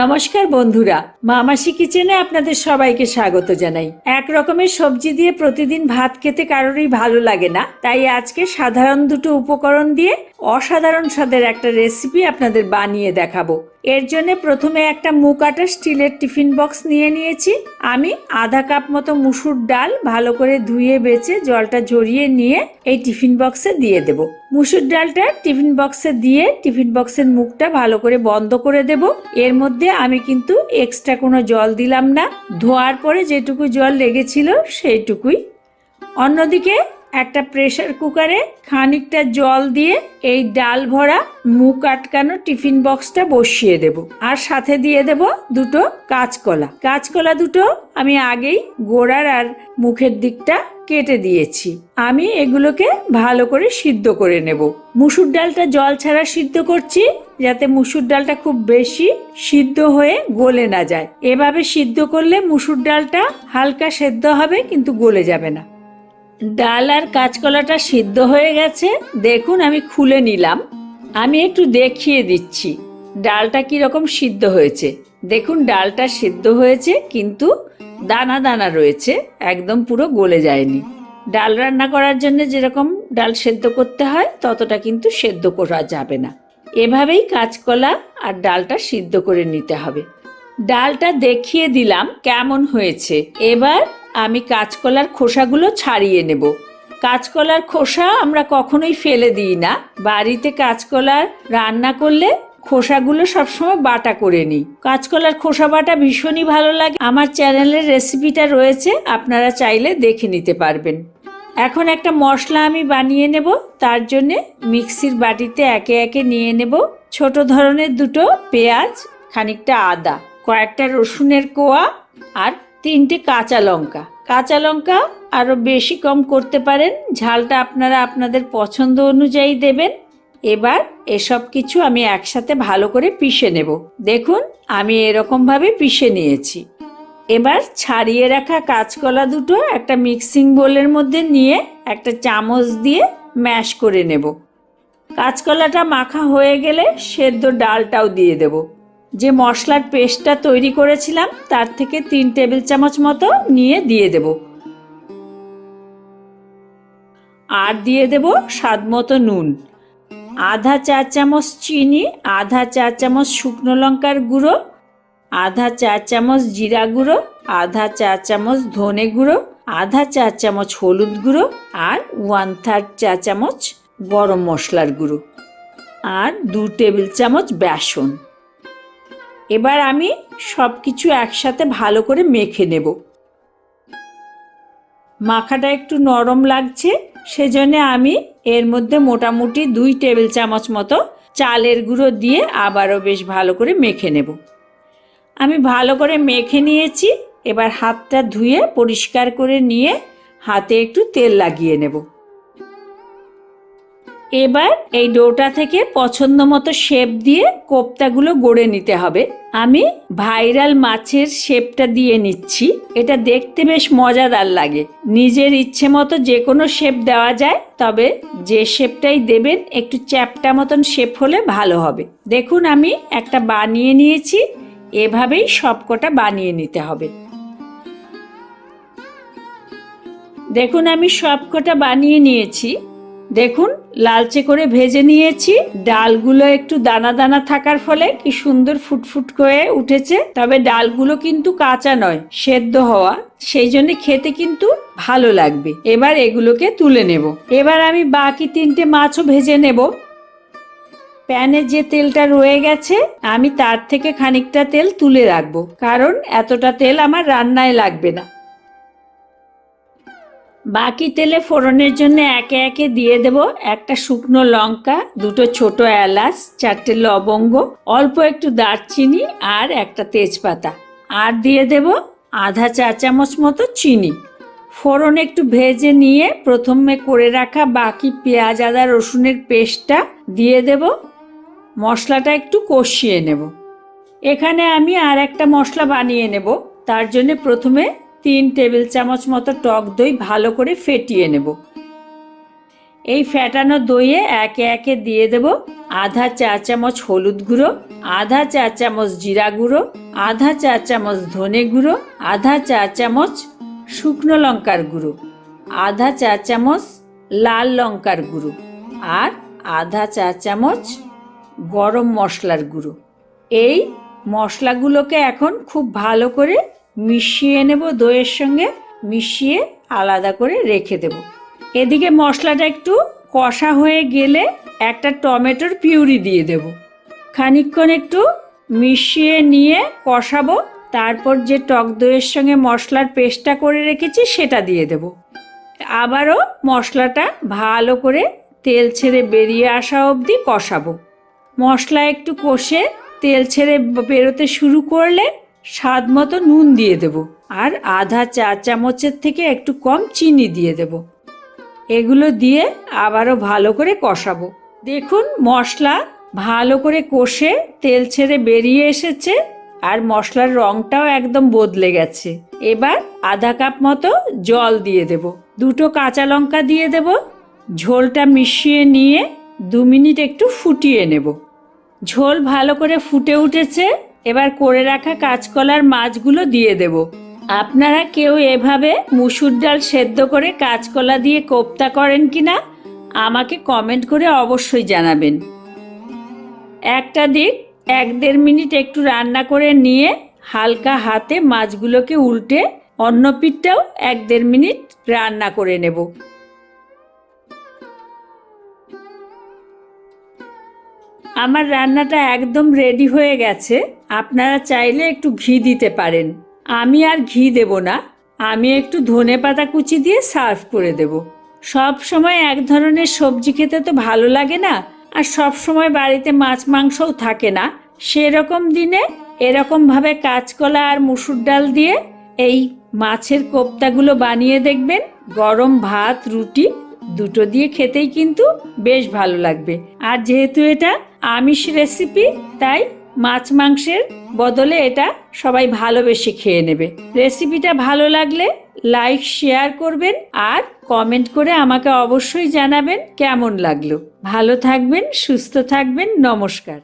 নমস্কার বন্ধুরা মামাসি কিচেনে আপনাদের সবাইকে স্বাগত জানাই। এক রকমের সবজি দিয়ে প্রতিদিন ভাত খেতে কারোরই ভালো লাগে না, তাই আজকে সাধারণ দুটো উপকরণ দিয়ে অসাধারণ স্বাদের একটা রেসিপি আপনাদের বানিয়ে দেখাবো। এর জন্য প্রথমে একটা মুকাটা স্টিলের টিফিন বক্স নিয়ে নিয়েছি। আমি আধা কাপ মতো মুসুর ডাল ভালো করে ধুয়ে বেছে জলটা ঝরিয়ে নিয়ে এই টিফিন বক্সে দিয়ে দেব। মুসুর ডালটা টিফিন বক্সে দিয়ে টিফিন বক্সের মুখটা ভালো করে বন্ধ করে দেব। এর মধ্যে আমি কিন্তু এক্সট্রা কোনো জল দিলাম না। ধোয়ার পরে যেটুকু জল লেগেছিল সেইটুকুই। অন্যদিকে একটা প্রেসার কুকারে খানিকটা জল দিয়ে এই ডাল ভরা মুখ আটকানো টিফিন বক্সটা বসিয়ে দেব। আর সাথে দিয়ে দেব দুটো কাঁচকলা। কাঁচকলা দুটো আমি আগেই গোড়ার আর মুখের দিকটা কেটে দিয়েছি। আমি এগুলোকে ভালো করে সিদ্ধ করে নেব। মুসুর ডালটা জল ছাড়া সিদ্ধ করছি যাতে মুসুর ডালটা খুব বেশি সিদ্ধ হয়ে গলে না যায়। এভাবে সিদ্ধ করলে মুসুর ডালটা হালকা সেদ্ধ হবে কিন্তু গলে যাবে না। ডাল আর কাঁচকলাটা সিদ্ধ হয়ে গেছে। দেখুন, আমি খুলে নিলাম। আমি একটু দেখিয়ে দিচ্ছি, ডালটা কীরকম সিদ্ধ হয়েছে। দেখুন, ডালটা সিদ্ধ হয়েছে, কিন্তু দানা দানা রয়েছে, একদম পুরো গলে যায়নি। ডাল রান্না করার জন্য যেরকম ডাল সেদ্ধ করতে হয়, ততটা কিন্তু সেদ্ধ করা যাবে না। এভাবেই কাঁচকলা আর ডালটা সিদ্ধ করে নিতে হবে। ডালটা দেখিয়ে দিলাম কেমন হয়েছে। এবার আমি কাঁচকলার খোসাগুলো ছাড়িয়ে নেব। কাঁচকলার খোসা আমরা কখনোই ফেলে দিই না। বাড়িতে কাঁচকলার রান্না করলে খোসাগুলো সবসময় বাটা করে নিই। কাঁচকলার খোসা বাটা ভীষণই ভালো লাগে। আমার চ্যানেলের রেসিপিটা রয়েছে, আপনারা চাইলে দেখে নিতে পারবেন। এখন একটা মশলা আমি বানিয়ে নেব। তার জন্যে মিক্সির বাটিতে একে একে নিয়ে নেব। ছোট ধরনের দুটো পেঁয়াজ, খানিকটা আদা। কয়েকটা রসুনের কোয়া আর তিনটে কাঁচা লঙ্কা। কাঁচা লঙ্কা আরও বেশি কম করতে পারেন, ঝালটা আপনারা আপনাদের পছন্দ অনুযায়ী দেবেন। এবার এসব কিছু আমি একসাথে ভালো করে পিষে নেব। দেখুন, আমি এরকমভাবে পিষে নিয়েছি। এবার ছাড়িয়ে রাখা কাঁচকলা দুটো একটা মিক্সিং বোলের মধ্যে নিয়ে একটা চামচ দিয়ে ম্যাশ করে নেব। কাঁচকলাটা মাখা হয়ে গেলে সেদ্ধ ডালটাও দিয়ে দেব। যে মশলার পেস্টটা তৈরি করেছিলাম, তার থেকে তিন টেবিল চামচ মতো নিয়ে দিয়ে দেব। আর দিয়ে দেব স্বাদ মতো নুন। আধা চা চামচ চিনি, আধা চা চামচ শুকনো লঙ্কার গুঁড়ো, আধা চা চামচ জিরা গুঁড়ো, আধা চা চামচ ধনে গুঁড়ো, আধা চা চামচ হলুদ গুঁড়ো আর ওয়ান থার্ড চা চামচ গরম মশলার গুঁড়ো। আর দু টেবিল চামচ বেসন। এবার আমি সব কিছু একসাথে ভালো করে মেখে নেব। মাখাটা একটু নরম লাগছে, সেজন্য আমি এর মধ্যে মোটামুটি দুই টেবিল চামচ মতো চালের গুঁড়ো দিয়ে আবারও বেশ ভালো করে মেখে নেব। আমি ভালো করে মেখে নিয়েছি, এবার হাতটা ধুয়ে পরিষ্কার করে নিয়ে হাতে একটু তেল লাগিয়ে নেব। এবার এই ডোটা থেকে পছন্দ মতো শেপ দিয়ে কোপ্তাগুলো গড়ে নিতে হবে। আমি ভাইরাল মাছের শেপটা দিয়ে নিচ্ছি। এটা দেখতে বেশ মজাদার লাগে। নিজের ইচ্ছে মতো যে কোনো শেপ দেওয়া যায়, তবে যে শেপটাই দেবেন, একটু চ্যাপটা মতন শেপ হলে ভালো হবে। দেখুন, আমি একটা বানিয়ে নিয়েছি। এভাবেই সবকটা বানিয়ে নিতে হবে। দেখুন, আমি সবকটা বানিয়ে নিয়েছি। দেখুন লালচে করে ভেজে নিয়েছি। ডালগুলো একটু দানা দানা থাকার ফলে কি সুন্দর ফুটফুট করে উঠেছে। তবে ডালগুলো কিন্তু কাঁচা নয়, সেদ্ধ হওয়া। সেই জন্য খেতে কিন্তু ভালো লাগবে। এবার এগুলোকে তুলে নেব। এবার আমি বাকি তিনটে মাছও ভেজে নেব। প্যানে যে তেলটা রয়ে গেছে, আমি তার থেকে খানিকটা তেল তুলে রাখব। কারণ এতটা তেল আমার রান্নায় লাগবে না। বাকি তেলে ফোড়নের জন্য একে একে দিয়ে দেব একটা শুকনো লঙ্কা, দুটো ছোট এলাচ, চারটে লবঙ্গ, অল্প একটু দারচিনি আর একটা তেজপাতা। আর দিয়ে দেব আধা চা চামচ মতো চিনি। ফোড়ন একটু ভেজে নিয়ে প্রথমে করে রাখা বাকি পেঁয়াজ, আদা, রসুনের পেস্টটা দিয়ে দেব। মশলাটা একটু কষিয়ে নেব। এখানে আমি আর একটা মশলা বানিয়ে নেব। তার জন্য প্রথমে তিন টেবিল চামচ মতো টক দই ভালো করে ফেটিয়ে নেব। এই ফ্যাটানো দইয়ে একে একে দিয়ে দেব আধা চা চামচ হলুদ গুঁড়ো, আধা চা চামচ জিরা গুঁড়ো, আধা চা চামচ ধনে গুঁড়ো, আধা চা চামচ শুকনো লঙ্কার গুঁড়ো, আধা চা চামচ লাল লঙ্কার গুঁড়ো আর আধা চা চামচ গরম মশলার গুঁড়ো। এই মশলাগুলোকে এখন খুব ভালো করে মিশিয়ে নেব দইয়ের সঙ্গে, মিশিয়ে আলাদা করে রেখে দেব। এদিকে মশলাটা একটু কষা হয়ে গেলে একটা টমেটোর পিউরি দিয়ে দেব। খানিকক্ষণ একটু মিশিয়ে নিয়ে কষাবো, তারপর যে টক দইয়ের সঙ্গে মশলার পেস্টটা করে রেখেছি সেটা দিয়ে দেব। আবারও মশলাটা ভালো করে তেল ছেড়ে বেরিয়ে আসা অবধি কষাবো। মশলা একটু কষে তেল ছেড়ে বেরোতে শুরু করলে স্বাদ মতো নুন দিয়ে দেব আর আধা চা চামচের থেকে একটু কম চিনি দিয়ে দেব। এগুলো দিয়ে আবারও ভালো করে কষাবো। দেখুন, মশলা ভালো করে কষে তেল ছেড়ে বেরিয়ে এসেছে আর মশলার রংটাও একদম বদলে গেছে। এবার আধা কাপ মতো জল দিয়ে দেব। দুটো কাঁচা লঙ্কা দিয়ে দেব। ঝোলটা মিশিয়ে নিয়ে দু মিনিট একটু ফুটিয়ে নেব। ঝোল ভালো করে ফুটে উঠেছে। এবার করে রাখা কাঁচকলার মাছগুলো দিয়ে দেব। আপনারা কেউ এভাবে মুসুর ডাল সেদ্ধ করে কাঁচকলা দিয়ে কোপ্তা করেন কি না, আমাকে কমেন্ট করে অবশ্যই জানাবেন। একটা দিক, এক দেড় মিনিট একটু রান্না করে নিয়ে হালকা হাতে মাছগুলোকে উল্টে অন্য পিঠটাও এক দেড় মিনিট রান্না করে নেব। আমার রান্নাটা একদম রেডি হয়ে গেছে। আপনারা চাইলে একটু ঘি দিতে পারেন। আমি আর ঘি দেব না। আমি একটু ধনে পাতা কুচি দিয়ে সার্ভ করে দেব। সব সময় এক ধরনের সবজি খেতে তো ভালো লাগে না, আর সব সময় বাড়িতে মাছ মাংসও থাকে না। সেরকম দিনে এরকমভাবে কাঁচকলা আর মুসুর ডাল দিয়ে এই মাছের কোপ্তাগুলো বানিয়ে দেখবেন। গরম ভাত, রুটি, দুটো দিয়ে খেতেই কিন্তু বেশ ভালো লাগবে। আর যেহেতু এটা আমিষ রেসিপি তাই মাছ মাংসের বদলে এটা সবাই ভালোবেসে খেয়ে নেবে। রেসিপিটা ভালো লাগলে লাইক, শেয়ার করবেন আর কমেন্ট করে আমাকে অবশ্যই জানাবেন কেমন লাগল। ভালো থাকবেন, সুস্থ থাকবেন, নমস্কার।